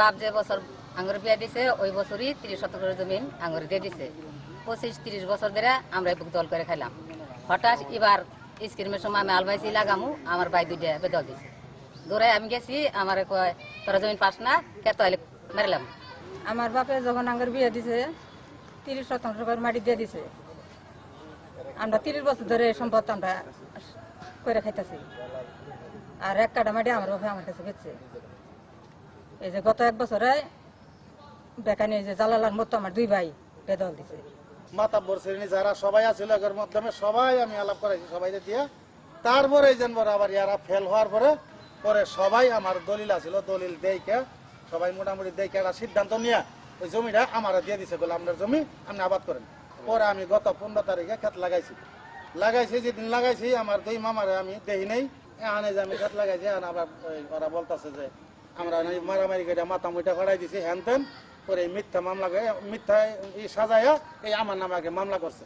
বাপ যে বছর আঙ্গুর বিয়া দিছে, ওই বছরই তিরিশ শতকের জমিন আঙুর দিয়ে দিছে। পঁচিশ, তিরিশ বছর ধরে আমরা দল করে খাইলাম। হঠাৎ এবার স্ক্রিমের সময় আমি আলমাইছি লাগামু, আমার ভাই দুইটা বেদল দিছে। দৌড়াই আমি গেছি, আমার কয়, তোরা জমিন পাস না কেত মেরলাম আমার বাপে যখন আঙ্গের বিয়ে দিছে, তিরিশ শতাংশ করে মাটি দিয়ে দিছে। আমরা তিরিশ বছর ধরে সম্পদ আমরা করে খাইতেছি। আর এক কাটা মাটি আমার বাপে আমার কাছে বেচছে এই যে গত এক বছরে বেকানি যে জালালার মতো আমার দুই ভাই বেদল দিছে। মাতাব্বর শ্রেণি যারা সবাই আছিল এর মাধ্যমে সবাই আমি আলাপ করাইছি সবাই দিয়ে। তারপরে জানবর আবার ইয়ারা ফেল হওয়ার পরে পরে সবাই আমার দলিল আছিল, দলিল দেইকে, সবাই মোটামুটি দেইকে একটা সিদ্ধান্ত নিয়ে ওই জমিটা আমার দিয়ে দিছে, বলে আপনার জমি আপনি আবাদ করেন। পরে আমি গত পনেরো তারিখে খেত লাগাইছি। লাগাইছি, যেদিন লাগাইছি, আমার দুই মামারে আমি দেই নেই এখানে যে আমি খেত লাগাইছি আবার ওরা বলতেছে যে আমরা মারামারি করে মাথা মুইটা করাই দিছি, হ্যান ত্যান করে মিথ্যা মামলা মিথ্যা ই সাজাইয়া এই আমার নামে আগে মামলা করছে।